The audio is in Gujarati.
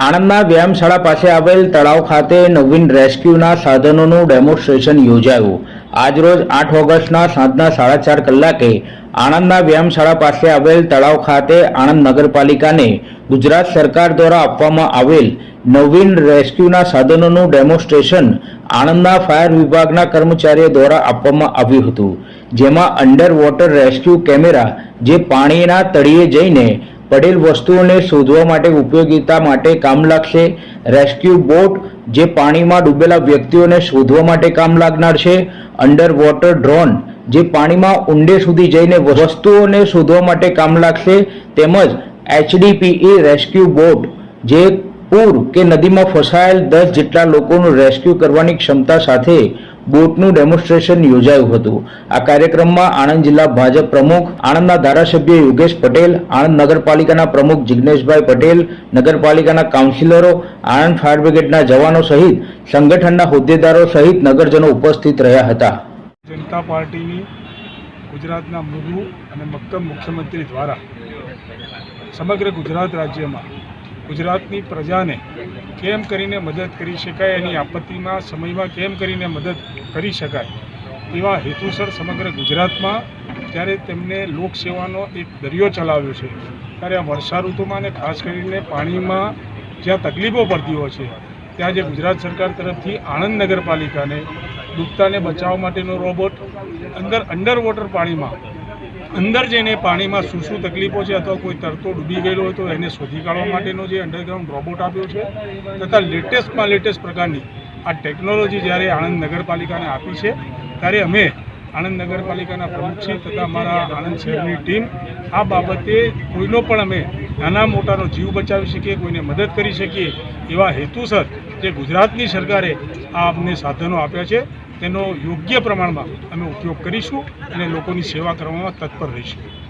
આણંદના વ્યાયામશાળા પાસે આવેલ તળાવ ખાતે નવીન રેસ્ક્યુના સાધનોનું ડેમોન્સ્ટ્રેશન યોજાયું. આજરોજ આઠ ઓગસ્ટના સાંજના સાડા ચાર કલાકે આણંદના વ્યાયામશાળા પાસે આવેલ તળાવ ખાતે આણંદ નગરપાલિકાને ગુજરાત સરકાર દ્વારા આપવામાં આવેલ નવીન રેસ્ક્યુના સાધનોનું ડેમોન્સ્ટ્રેશન આણંદના ફાયર વિભાગના કર્મચારીઓ દ્વારા આપવામાં આવ્યું હતું. જેમાં અંડર વોટર રેસ્ક્યુ કેમેરા, જે પાણીના તળિયે જઈને પડેલ વસ્તુઓને શોધવા માટે ઉપયોગીતા માટે કામ લાગશે. રેસ્ક્યુ બોટ જે પાણીમાં ડૂબેલા વ્યક્તિઓને શોધવા માટે કામ લાગનાર છે. અંડર વોટર ડ્રોન જે પાણીમાં ઊંડે સુધી જઈને વસ્તુઓને શોધવા માટે કામ લાગશે. તેમજ એચડીપીઈ રેસ્ક્યુ બોટ જે પૂર કે નદીમાં ફસાયેલ દસ જેટલા લોકોનું રેસ્ક્યુ કરવાની ક્ષમતા સાથે બોટનું ડેમોન્સ્ટ્રેશન યોજાયું હતું. આ કાર્યક્રમમાં આણંદ જિલ્લા ભાજપ પ્રમુખ, આણંદના ધારાસભ્ય યોગેશ પટેલ, આણંદ નગરપાલિકાના પ્રમુખ જિગ્નેશભાઈ પટેલ, નગરપાલિકાના કાઉન્સિલરો, આણંદ ફાયર બ્રિગેડના જવાનો સહિત સંગઠનના હોદ્દેદારો સહિત નગરજનો ઉપસ્થિત રહ્યા હતા. જનતા પાર્ટીની ગુજરાતના મૃદુ અને મક્કમ મુખ્યમંત્રી દ્વારા સમગ્ર ગુજરાત રાજ્યમાં ગુજરાતની પ્રજાને કેમ કરીને મદદ કરી શકાય એની આપત્તિમાં સમયમાં કેમ કરીને મદદ કરી શકાય એવા હેતુસર સમગ્ર ગુજરાતમાં જ્યારે તેમને લોકસેવાનો એક દરિયો ચલાવ્યો છે, ત્યારે આ વર્ષા ઋતુમાં અને ખાસ કરીને પાણીમાં જ્યાં તકલીફો પડતી હોય છે, ત્યાં જે ગુજરાત સરકાર તરફથી આણંદ નગરપાલિકાને ડૂબતાને બચાવવા માટેનો રોબોટ અંદર અંડર વોટર પાણીમાં અંદર જઈને પાણીમાં શું શું તકલીફો છે અથવા કોઈ તરતો ડૂબી ગયેલો હોય તો એને શોધી કાઢવા માટેનો જે અંડરગ્રાઉન્ડ રોબોટ આપ્યો છે તથા લેટેસ્ટમાં લેટેસ્ટ પ્રકારની આ ટેકનોલોજી જ્યારે આણંદ નગરપાલિકાને આપી છે, ત્યારે અમે આણંદ નગરપાલિકાના પ્રમુખશ્રી તથા અમારા આણંદ શહેરની ટીમ આ બાબતે કોઈનો પણ અમે નાના મોટાનો જીવ બચાવી શકીએ, કોઈને મદદ કરી શકીએ એવા હેતુસર જે ગુજરાતની સરકારે આ અમને સાધનો આપ્યા છે. તેનો યોગ્ય પ્રમાણમાં અમે ઉપયોગ કરીશું અને લોકોની સેવા કરવામાં તત્પર રહીશું.